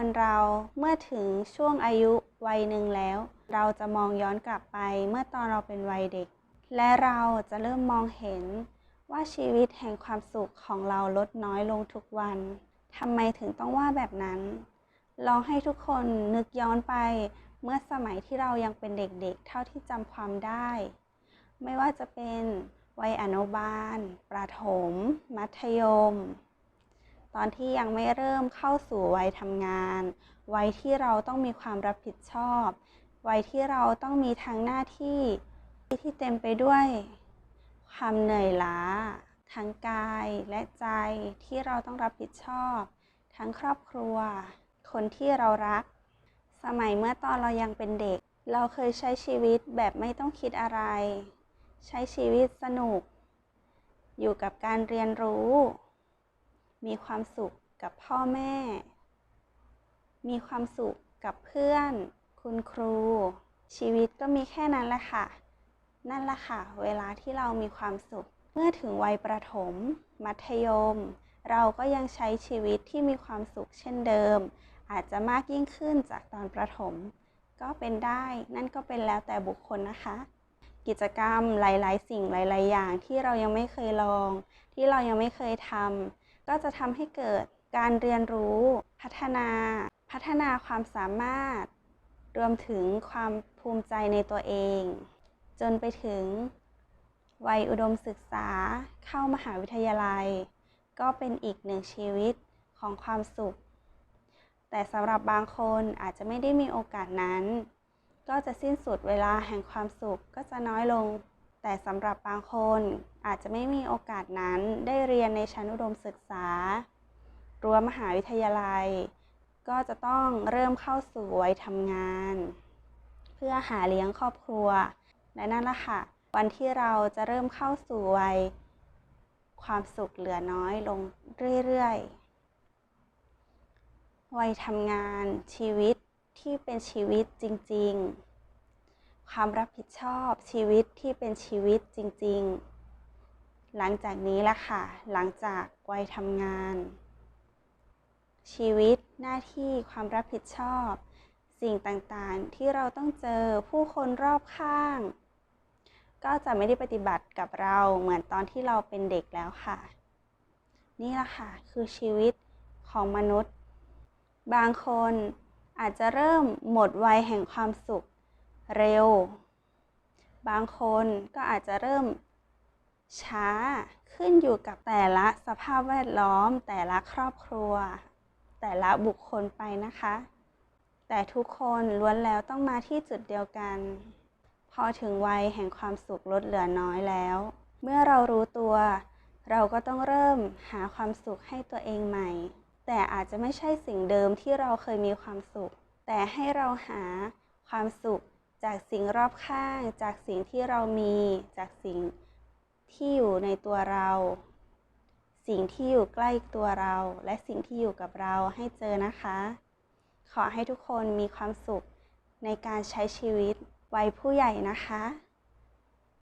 คนเราเมื่อถึงช่วงอายุวัยหนึ่งแล้ว เราจะมองย้อนกลับไปเมื่อตอนเราเป็นวัยเด็ก และเราจะเริ่มมองเห็นว่าชีวิตแห่งความสุขของเราลดน้อยลงทุกวันทำไมถึงต้องว่าแบบนั้น ลองให้ทุกคนนึกย้อนไปเมื่อสมัยที่เรายังเป็นเด็กๆ เท่าที่จำความได้ ไม่ว่าจะเป็นวัยอนุบาล ประถม มัธยม ตอนที่ยังไม่เริ่มเข้าสู่วัยทำงาน วัยที่เราต้องมีความรับผิดชอบ วัยที่เราต้องมีทั้งหน้าที่ที่เต็มไปด้วย ความเหนื่อยล้า ทั้งกายและใจที่เราต้องรับผิดชอบ ทั้งครอบครัว คนที่เรารัก สมัยเมื่อตอนเรายังเป็นเด็ก เราเคยใช้ชีวิตแบบไม่ต้องคิดอะไร ใช้ชีวิตสนุก อยู่กับการเรียนรู้ มีความสุขกับพ่อแม่ มีความสุขกับเพื่อน คุณครู ชีวิตก็มีแค่นั้นแหละค่ะ นั่นแหละค่ะ เวลาที่เรามีความสุข เมื่อถึงวัยประถม มัธยม เราก็ยังใช้ชีวิตที่มีความสุขเช่นเดิม อาจจะมากยิ่งขึ้นจากตอนประถม ก็เป็นได้ นั่นก็เป็นแล้วแต่บุคคลนะคะกิจกรรมหลาย ๆ สิ่งหลาย ๆ อย่างที่เรายังไม่เคยลอง ที่เรายังไม่เคยทำ ก็จะทำให้เกิดการเรียนรู้ พัฒนา พัฒนาความสามารถ รวมถึงความภูมิใจในตัวเอง จนไปถึง วัยอุดมศึกษาเข้ามหาวิทยาลัย ก็เป็นอีกหนึ่งชีวิตของความสุข แต่สำหรับบางคนอาจจะไม่ได้มีโอกาสนั้น ก็จะสิ้นสุดเวลาแห่งความสุขก็จะน้อยลง แต่สำหรับบางคนอาจจะไม่มีโอกาสนั้นได้เรียนในชั้นอุดมศึกษา รั้วมหาวิทยาลัย ก็จะต้องเริ่มเข้าสู่วัยทำงาน เพื่อหาเลี้ยงครอบครัว และนั่นแหละค่ะ วันที่เราจะเริ่มเข้าสู่วัย ความสุขเหลือน้อยลงเรื่อยๆ วัยทำงานชีวิตที่เป็นชีวิตจริง ๆ ความรับผิดชอบชีวิตที่เป็นชีวิตจริง ๆ หลังจากนี้ละค่ะ หลังจากวัยทำงาน ชีวิตหน้าที่ความรับผิดชอบ สิ่งต่างๆ ที่เราต้องเจอผู้คนรอบข้าง ก็จะไม่ได้ปฏิบัติกับเราเหมือนตอนที่เราเป็นเด็กแล้วค่ะ นี่แหละค่ะ คือชีวิตของมนุษย์ บางคนอาจจะเริ่มหมดวัยแห่งความสุข เร็ว บางคนก็อาจจะเริ่มช้าขึ้นอยู่กับแต่ละสภาพแวดล้อม แต่ละครอบครัว แต่ละบุคคลไปนะคะ แต่ทุกคนล้วนแล้วต้องมาที่จุดเดียวกัน พอถึงวัยแห่งความสุขลดเหลือน้อยแล้ว เมื่อเรารู้ตัว เราก็ต้องเริ่มหาความสุขให้ตัวเองใหม่ แต่อาจจะไม่ใช่สิ่งเดิมที่เราเคยมีความสุข แต่ให้เราหาความสุข จากสิ่งรอบข้าง จากสิ่งที่เรามี จากสิ่งที่อยู่ในตัวเรา สิ่งที่อยู่ใกล้ตัวเรา และสิ่งที่อยู่กับเราให้เจอนะคะ ขอให้ทุกคนมีความสุขในการใช้ชีวิตวัยผู้ใหญ่นะคะ